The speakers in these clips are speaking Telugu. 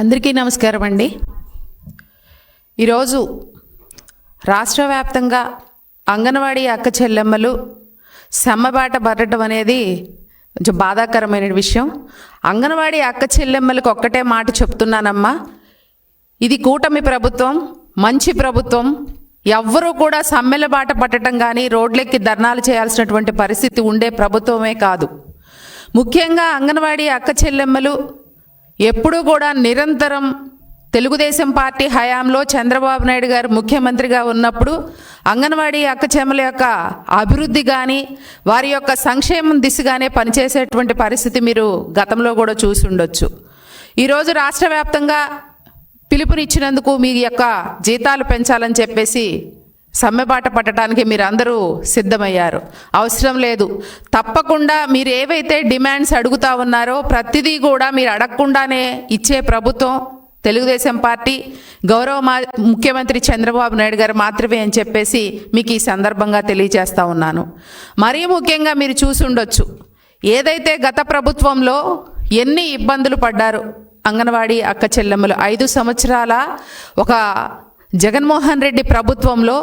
అందరికీ నమస్కారం అండి. ఈరోజు రాష్ట్ర వ్యాప్తంగా అంగన్వాడీ అక్క చెల్లెమ్మలు సమ్మబాట పడటం అనేది కొంచెం బాధాకరమైన విషయం. అంగన్వాడీ అక్క చెల్లెమ్మలకు ఒక్కటే మాట చెప్తున్నానమ్మా. ఇది కూటమి ప్రభుత్వం మంచి ప్రభుత్వం. ఎవ్వరూ కూడా సమ్మెల బాట పట్టడం కానీ రోడ్లెక్కి ధర్నాలు చేయాల్సినటువంటి పరిస్థితి ఉండే ప్రభుత్వమే కాదు. ముఖ్యంగా అంగన్వాడీ అక్క చెల్లెమ్మలు ఎప్పుడూ కూడా నిరంతరం తెలుగుదేశం పార్టీ హయాంలో చంద్రబాబు నాయుడు గారు ముఖ్యమంత్రిగా ఉన్నప్పుడు అంగన్వాడీ అక్కచెమ్మల యొక్క అభివృద్ధి కానీ వారి యొక్క సంక్షేమం దిశగానే పనిచేసేటువంటి పరిస్థితి మీరు గతంలో కూడా చూసి ఉండొచ్చు ఈరోజు రాష్ట్ర వ్యాప్తంగా పిలుపునిచ్చినందుకు మీ యొక్క జీతాలు పెంచాలని చెప్పేసి సమ్మెబాట పట్టడానికి మీరు అందరూ సిద్ధమయ్యారు. అవసరం లేదు. తప్పకుండా మీరు ఏవైతే డిమాండ్స్ అడుగుతా ఉన్నారో ప్రతిదీ కూడా మీరు అడగకుండానే ఇచ్చే ప్రభుత్వం తెలుగుదేశం పార్టీ గౌరవ మా ముఖ్యమంత్రి చంద్రబాబు నాయుడు గారు మాత్రమే అని చెప్పేసి మీకు ఈ సందర్భంగా తెలియజేస్తా ఉన్నాను. మరీ ముఖ్యంగా మీరు చూసి ఉండొచ్చు ఏదైతే గత ప్రభుత్వంలో ఎన్ని ఇబ్బందులు పడ్డారు అంగన్వాడీ అక్క చెల్లెమ్మలు ఐదు సంవత్సరాల ఒక జగన్మోహన్ రెడ్డి ప్రభుత్వంలో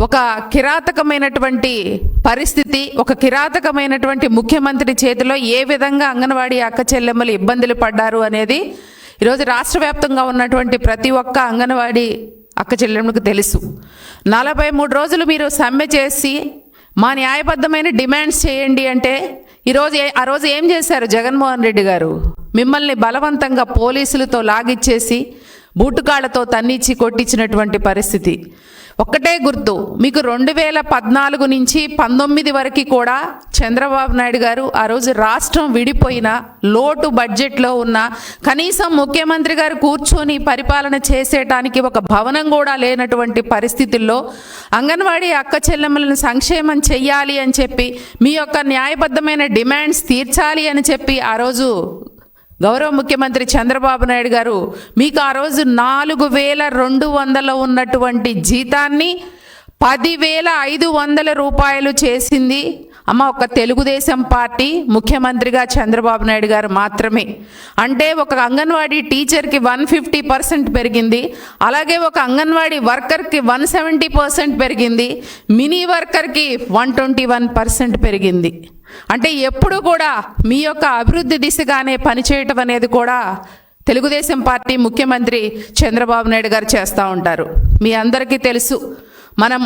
ఒక కిరాతకమైనటువంటి పరిస్థితి ఒక కిరాతకమైనటువంటి ముఖ్యమంత్రి చేతిలో ఏ విధంగా అంగన్వాడీ అక్క చెల్లెమ్మలు ఇబ్బందులు పడ్డారు అనేది ఈరోజు రాష్ట్ర వ్యాప్తంగా ఉన్నటువంటి ప్రతి ఒక్క అంగన్వాడీ అక్క చెల్లెమ్మలకు తెలుసు. నలభై మూడు రోజులు మీరు సమ్మె చేసి మా న్యాయబద్ధమైన డిమాండ్స్ చేయండి అంటే ఈరోజు ఏ- ఆ రోజు ఏం చేశారు జగన్మోహన్ రెడ్డి గారు? మిమ్మల్ని బలవంతంగా పోలీసులతో లాగిచ్చేసి బూటుకాళ్ళతో తన్నిచ్చి కొట్టించినటువంటి పరిస్థితి. ఒక్కటే గుర్తు మీకు రెండు వేల పద్నాలుగు నుంచి పంతొమ్మిది వరకు కూడా చంద్రబాబు నాయుడు గారు ఆ రోజు రాష్ట్రం విడిపోయిన లోటు బడ్జెట్లో ఉన్న కనీసం ముఖ్యమంత్రి గారు కూర్చొని పరిపాలన చేసేటానికి ఒక భవనం కూడా లేనటువంటి పరిస్థితుల్లో అంగన్వాడీ అక్క చెల్లెమ్మలను సంక్షేమం చెయ్యాలి అని చెప్పి మీ యొక్క న్యాయబద్ధమైన డిమాండ్స్ తీర్చాలి అని చెప్పి ఆ రోజు గౌరవ ముఖ్యమంత్రి చంద్రబాబు నాయుడు గారు మీకు ఆ రోజు నాలుగు వేల రెండు వందల ఉన్నటువంటి జీతాన్ని పదివేల ఐదు వందల రూపాయలు చేసింది. అమ్మ ఒక తెలుగుదేశం పార్టీ ముఖ్యమంత్రిగా చంద్రబాబు నాయుడు గారు మాత్రమే. అంటే ఒక అంగన్వాడీ టీచర్కి వన్ ఫిఫ్టీ పర్సెంట్ పెరిగింది. అలాగే ఒక అంగన్వాడీ వర్కర్కి వన్ సెవెంటీ పర్సెంట్ పెరిగింది. మినీ వర్కర్కి వన్ ట్వంటీ వన్ పర్సెంట్ పెరిగింది. అంటే ఎప్పుడు కూడా మీ యొక్క అభివృద్ధి దిశగానే పనిచేయటం అనేది కూడా తెలుగుదేశం పార్టీ ముఖ్యమంత్రి చంద్రబాబు నాయుడు గారు చేస్తూ ఉంటారు. మీ అందరికీ తెలుసు. మనం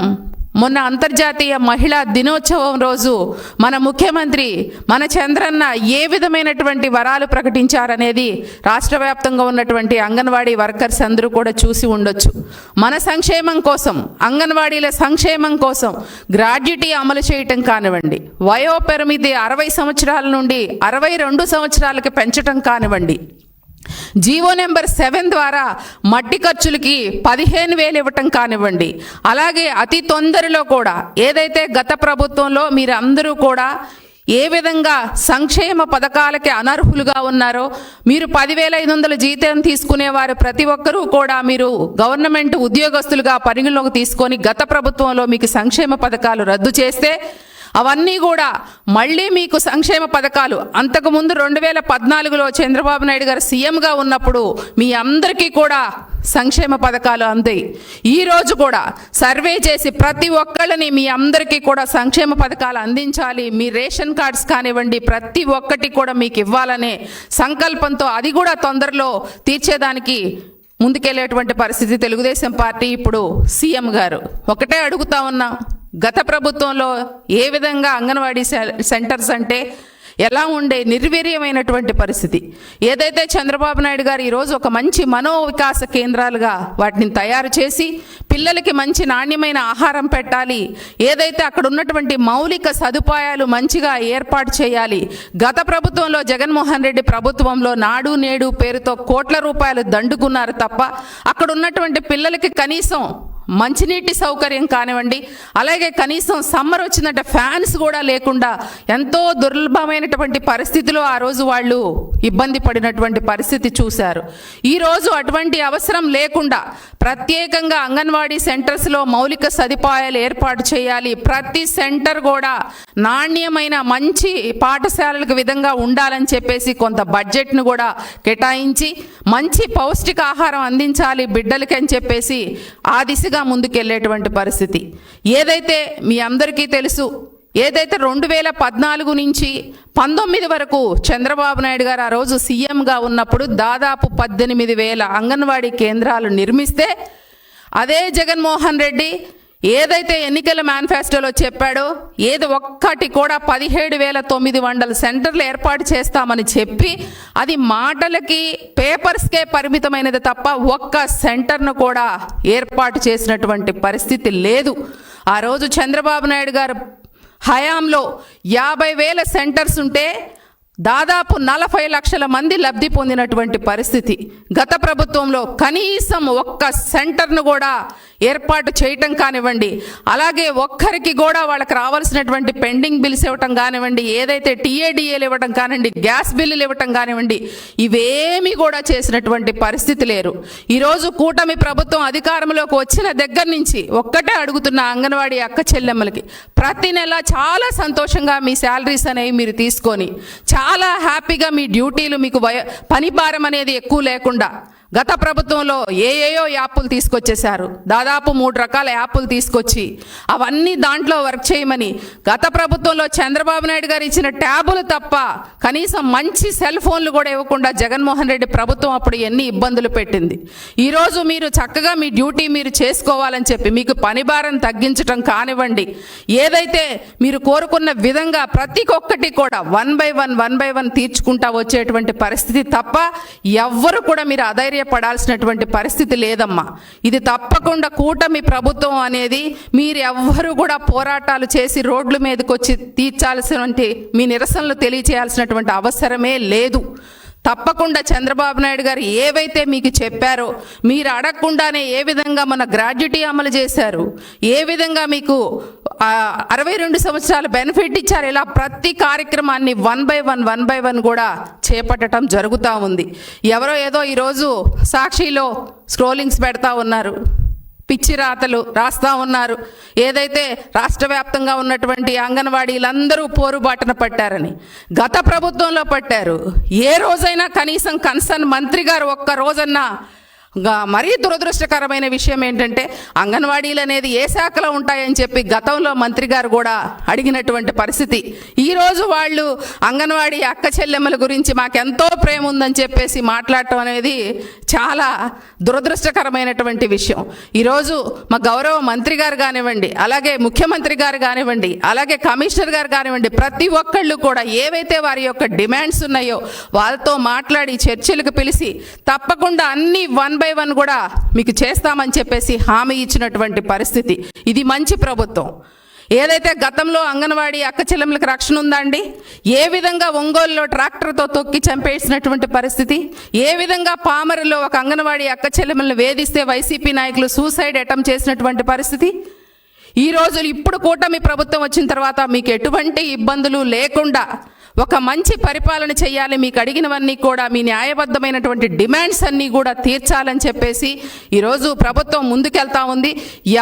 మొన్న అంతర్జాతీయ మహిళా దినోత్సవం రోజు మన ముఖ్యమంత్రి మన చంద్రన్న ఏ విధమైనటువంటి వరాలు ప్రకటించారనేది రాష్ట్ర వ్యాప్తంగా ఉన్నటువంటి అంగన్వాడీ వర్కర్స్ అందరూ కూడా చూసి ఉండొచ్చు. మన సంక్షేమం కోసం అంగన్వాడీల సంక్షేమం కోసం గ్రాడ్యుటీ అమలు చేయటం కానివ్వండి వయో పరిమితి అరవై సంవత్సరాల నుండి అరవై రెండు సంవత్సరాలకి పెంచటం కానివ్వండి జీవో నెంబర్ సెవెన్ ద్వారా మట్టి ఖర్చులకి పదిహేను వేలు ఇవ్వటం కానివ్వండి. అలాగే అతి తొందరలో కూడా ఏదైతే గత ప్రభుత్వంలో మీరు అందరూ కూడా ఏ విధంగా సంక్షేమ పథకాలకి అనర్హులుగా ఉన్నారో మీరు పదివేల ఐదు వందల జీతం తీసుకునేవారు ప్రతి ఒక్కరూ కూడా మీరు గవర్నమెంట్ ఉద్యోగస్తులుగా పరిగణలోకి తీసుకొని గత ప్రభుత్వంలో మీకు సంక్షేమ పథకాలు రద్దు చేస్తే అవన్నీ కూడా మళ్ళీ మీకు సంక్షేమ పథకాలు. అంతకుముందు రెండు వేల పద్నాలుగులో చంద్రబాబు నాయుడు గారు సీఎంగా ఉన్నప్పుడు మీ అందరికీ కూడా సంక్షేమ పథకాలు అందాయి ఈ రోజు కూడా సర్వే చేసి ప్రతి ఒక్కళ్ళని మీ అందరికీ కూడా సంక్షేమ పథకాలు అందించాలి. మీ రేషన్ కార్డ్స్ కానివ్వండి ప్రతి ఒక్కటి కూడా మీకు ఇవ్వాలనే సంకల్పంతో అది కూడా తొందరలో తీర్చేదానికి ముందుకెళ్ళేటువంటి పరిస్థితి తెలుగుదేశం పార్టీ ఇప్పుడు సీఎం గారు. ఒకటే అడుగుతా ఉన్నా. గత ప్రభుత్వంలో ఏ విధంగా అంగన్వాడీ సె- సెంటర్స్ అంటే ఎలా ఉండే నిర్వీర్యమైనటువంటి పరిస్థితి. ఏదైతే చంద్రబాబు నాయుడు గారు ఈరోజు ఒక మంచి మనోవికాస కేంద్రాలుగా వాటిని తయారు చేసి పిల్లలకి మంచి నాణ్యమైన ఆహారం పెట్టాలి ఏదైతే అక్కడ ఉన్నటువంటి మౌలిక సదుపాయాలు మంచిగా ఏర్పాటు చేయాలి గత ప్రభుత్వంలో జగన్మోహన్ రెడ్డి ప్రభుత్వంలో నాడు నేడు పేరుతో కోట్ల రూపాయలు దండుకున్నారు తప్ప అక్కడ ఉన్నటువంటి పిల్లలకి కనీసం మంచినీటి సౌకర్యం కానివ్వండి అలాగే కనీసం సమ్మర్ వచ్చిందంటే ఫ్యాన్స్ కూడా లేకుండా ఎంతో దుర్లభమైనటువంటి పరిస్థితిలో ఆ రోజు వాళ్ళు ఇబ్బంది పడినటువంటి పరిస్థితి చూశారు. ఈరోజు అటువంటి అవసరం లేకుండా ప్రత్యేకంగా అంగన్వాడీ సెంటర్స్లో మౌలిక సదుపాయాలు ఏర్పాటు చేయాలి. ప్రతి సెంటర్ కూడా నాణ్యమైన మంచి పాఠశాలలకు విధంగా ఉండాలని చెప్పేసి కొంత బడ్జెట్ను కూడా కేటాయించి మంచి పౌష్టికాహారం అందించాలి బిడ్డలకి అని చెప్పేసి ఆ దిశగా ముందుకెళ్ళేటువంటి పరిస్థితి. ఏదైతే మీ అందరికీ తెలుసు ఏదైతే రెండు వేల పద్నాలుగు నుంచి పంతొమ్మిది వరకు చంద్రబాబు నాయుడు గారు ఆ రోజు సీఎంగా ఉన్నప్పుడు దాదాపు పద్దెనిమిది వేల అంగన్వాడీ కేంద్రాలు నిర్మిస్తే అదే జగన్మోహన్ రెడ్డి ఏదైతే ఎన్నికల మేనిఫెస్టోలో చెప్పాడో ఏది ఒక్కటి కూడా పదిహేడు వేల తొమ్మిది వందల సెంటర్లు ఏర్పాటు చేస్తామని చెప్పి అది మాటలకి పేపర్స్కే పరిమితమైనది తప్ప ఒక్క సెంటర్ను కూడా ఏర్పాటు చేసినటువంటి పరిస్థితి లేదు. ఆ రోజు చంద్రబాబు నాయుడు గారు హయాంలో యాభై వేల సెంటర్స్ ఉంటే దాదాపు నలభై లక్షల మంది లబ్ధి పొందినటువంటి పరిస్థితి. గత ప్రభుత్వంలో కనీసం ఒక్క సెంటర్ను కూడా ఏర్పాటు చేయటం కానివ్వండి అలాగే ఒక్కరికి కూడా వాళ్ళకి రావాల్సినటువంటి పెండింగ్ బిల్స్ ఇవ్వటం కానివ్వండి ఏదైతే టీఏడిఏలు ఇవ్వటం కానివ్వండి గ్యాస్ బిల్లులు ఇవ్వటం కానివ్వండి ఇవేమీ కూడా చేసినటువంటి పరిస్థితి లేరు. ఈరోజు కూటమి ప్రభుత్వం అధికారంలోకి వచ్చిన దగ్గర నుంచి ఒక్కటే అడుగుతున్న అంగన్వాడీ అక్క చెల్లెమ్మలకి ప్రతి నెల చాలా సంతోషంగా మీ శాలరీస్ అనేవి మీరు తీసుకొని చాలా చాలా హ్యాపీగా మీ డ్యూటీలు మీకు వయ పని భారం అనేది ఎక్కువ లేకుండా గత ప్రభుత్వంలో ఏ ఏయో యాప్లు తీసుకొచ్చేశారు. దాదాపు మూడు రకాల యాప్లు తీసుకొచ్చి అవన్నీ దాంట్లో వర్క్ చేయమని గత ప్రభుత్వంలో చంద్రబాబు నాయుడు గారు ఇచ్చిన ట్యాబులు తప్ప కనీసం మంచి సెల్ ఫోన్లు కూడా ఇవ్వకుండా జగన్మోహన్ రెడ్డి ప్రభుత్వం అప్పుడు ఎన్ని ఇబ్బందులు పెట్టింది. ఈరోజు మీరు చక్కగా మీ డ్యూటీ మీరు చేసుకోవాలని చెప్పి మీకు పని భారం తగ్గించటం కానివ్వండి. ఏదైతే మీరు కోరుకున్న విధంగా ప్రతి ఒక్కటి కూడా one by one one by one తీర్చుకుంటా వచ్చేటువంటి పరిస్థితి తప్ప ఎవ్వరు కూడా మీరు ఆశ్చర్యపడాల్సినటువంటి పరిస్థితి లేదమ్మా. ఇది తప్పకుండా కూటమి ప్రభుత్వం అనేది మీరు కూడా పోరాటాలు చేసి రోడ్ల మీదకి వచ్చి తీర్చాల్సినటువంటి మీ నిరసనలు తెలియచేయాల్సినటువంటి అవసరమే లేదు. తప్పకుండా చంద్రబాబు నాయుడు గారు ఏవైతే మీకు చెప్పారో మీరు అడగకుండానే ఏ విధంగా మన గ్రాడ్యుటీ అమలు చేశారు ఏ విధంగా మీకు అరవై రెండు సంవత్సరాల బెనిఫిట్ ఇచ్చారు ఇలా ప్రతి కార్యక్రమాన్ని one by one one by one కూడా చేపట్టడం జరుగుతూ ఉంది. ఎవరో ఏదో ఈరోజు సాక్షిలో స్క్రోలింగ్స్ పెడతా ఉన్నారు. పిచ్చి రాతలు రాస్తా ఉన్నారు. ఏదైతే రాష్ట్ర వ్యాప్తంగా ఉన్నటువంటి అంగన్వాడీలందరూ పోరుబాటన పట్టారని గత ప్రభుత్వంలో పట్టారు. ఏ రోజైనా కనీసం కన్సర్న్ మంత్రి గారు ఒక్క రోజన్నా మరీ దురదృష్టకరమైన విషయం ఏంటంటే అంగన్వాడీలు అనేది ఏ శాఖలో ఉంటాయని చెప్పి గతంలో మంత్రి గారు కూడా అడిగినటువంటి పరిస్థితి. ఈరోజు వాళ్ళు అంగన్వాడీ అక్క చెల్లెమ్మల గురించి మాకెంతో ప్రేమ ఉందని చెప్పేసి మాట్లాడటం అనేది చాలా దురదృష్టకరమైనటువంటి విషయం. ఈరోజు మా గౌరవ మంత్రి గారు కానివ్వండి అలాగే ముఖ్యమంత్రి గారు కానివ్వండి అలాగే కమిషనర్ గారు కానివ్వండి ప్రతి ఒక్కళ్ళు కూడా ఏవైతే వారి యొక్క డిమాండ్స్ ఉన్నాయో వాళ్ళతో మాట్లాడి చర్చలకు పిలిచి తప్పకుండా అన్ని వన్ బై వన్ కూడా మీకు చేస్తామని చెప్పేసి హామీ ఇచ్చినటువంటి పరిస్థితి. ఇది మంచి ప్రభుత్వం. ఏదైతే గతంలో అంగన్వాడీ అక్క చెల్లెములకు రక్షణ ఉందా అండి ఏ విధంగా ఒంగోలులో ట్రాక్టర్తో తొక్కి చంపేసినటువంటి పరిస్థితి? ఏ విధంగా పామరులో ఒక అంగన్వాడీ అక్క చెల్లెములను వేధిస్తే వైసీపీ నాయకులు సూసైడ్ అటెంప్ట్ చేసినటువంటి పరిస్థితి? ఈ రోజులు ఇప్పుడు కూటమి ప్రభుత్వం వచ్చిన తర్వాత మీకు ఎటువంటి ఇబ్బందులు లేకుండా ఒక మంచి పరిపాలన చేయాలి మీకు అడిగినవన్నీ కూడా మీ న్యాయబద్ధమైనటువంటి డిమాండ్స్ అన్నీ కూడా తీర్చాలని చెప్పేసి ఈరోజు ప్రభుత్వం ముందుకెళ్తా ఉంది.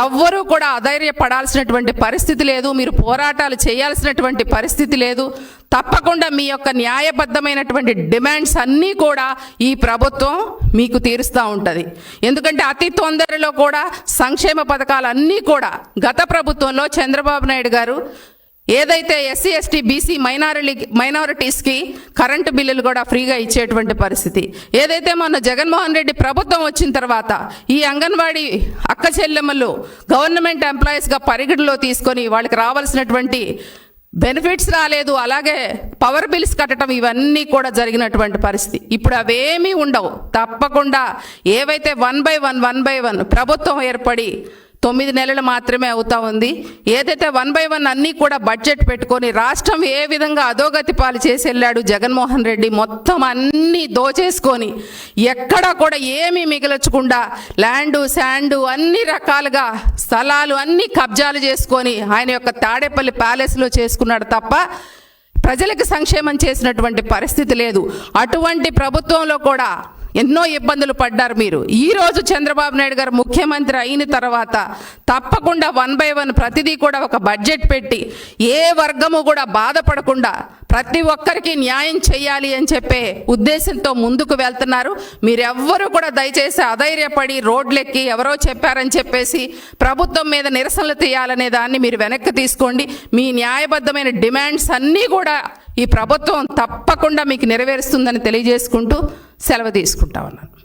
ఎవ్వరూ కూడా అధైర్యపడాల్సినటువంటి పరిస్థితి లేదు మీరు పోరాటాలు చేయాల్సినటువంటి పరిస్థితి లేదు. తప్పకుండా మీ యొక్క న్యాయబద్ధమైనటువంటి డిమాండ్స్ అన్నీ కూడా ఈ ప్రభుత్వం మీకు తీరుస్తూ ఉంటుంది. ఎందుకంటే అతి తొందరలో కూడా సంక్షేమ పథకాలు అన్నీ కూడా గత ప్రభుత్వంలో చంద్రబాబు నాయుడు గారు ఏదైతే ఎస్సీ ఎస్టీ బీసీ మైనారిటీ మైనారిటీస్కి కరెంటు బిల్లులు కూడా ఫ్రీగా ఇచ్చేటువంటి పరిస్థితి. ఏదైతే మొన్న జగన్మోహన్ రెడ్డి ప్రభుత్వం వచ్చిన తర్వాత ఈ అంగన్వాడీ అక్క చెల్లెమ్మలు గవర్నమెంట్ ఎంప్లాయీస్గా పరిగణలో తీసుకొని వాళ్ళకి రావాల్సినటువంటి బెనిఫిట్స్ రాలేదు అలాగే పవర్ బిల్స్ కట్టడం ఇవన్నీ కూడా జరిగినటువంటి పరిస్థితి. ఇప్పుడు అవేమీ ఉండవు. తప్పకుండా ఏవైతే one by one one by one ప్రభుత్వం ఏర్పడి తొమ్మిది నెలలు మాత్రమే అవుతా ఉంది. ఏదైతే వన్ బై వన్ అన్నీ కూడా బడ్జెట్ పెట్టుకొని రాష్ట్రం ఏ విధంగా అధోగతి పాలు చేసి వెళ్ళాడు జగన్మోహన్ రెడ్డి మొత్తం అన్నీ దోచేసుకొని ఎక్కడా కూడా ఏమీ మిగల్చకుండా ల్యాండు శాండు అన్ని రకాలుగా స్థలాలు అన్ని కబ్జాలు చేసుకొని ఆయన యొక్క తాడేపల్లి ప్యాలెస్లో చేసుకున్నాడు తప్ప ప్రజలకు సంక్షేమం చేసినటువంటి పరిస్థితి లేదు. అటువంటి ప్రభుత్వంలో కూడా ఎన్నో ఇబ్బందులు పడ్డారు మీరు. ఈరోజు చంద్రబాబు నాయుడు గారు ముఖ్యమంత్రి అయిన తర్వాత తప్పకుండా వన్ బై వన్ ప్రతిదీ కూడా ఒక బడ్జెట్ పెట్టి ఏ వర్గము కూడా బాధపడకుండా ప్రతి ఒక్కరికి న్యాయం చేయాలి అని చెప్పే ఉద్దేశంతో ముందుకు వెళ్తున్నారు. మీరెవ్వరూ కూడా దయచేసి అధైర్యపడి రోడ్లెక్కి ఎవరో చెప్పారని చెప్పేసి ప్రభుత్వం మీద నిరసనలు తీయాలనే దాన్ని మీరు వెనక్కి తీసుకోండి. మీ న్యాయబద్ధమైన డిమాండ్స్ అన్నీ కూడా ఈ ప్రభుత్వం తప్పకుండా మీకు నెరవేరుస్తుందని తెలియజేసుకుంటూ సెలవు తీసుకుంటా ఉన్నాను.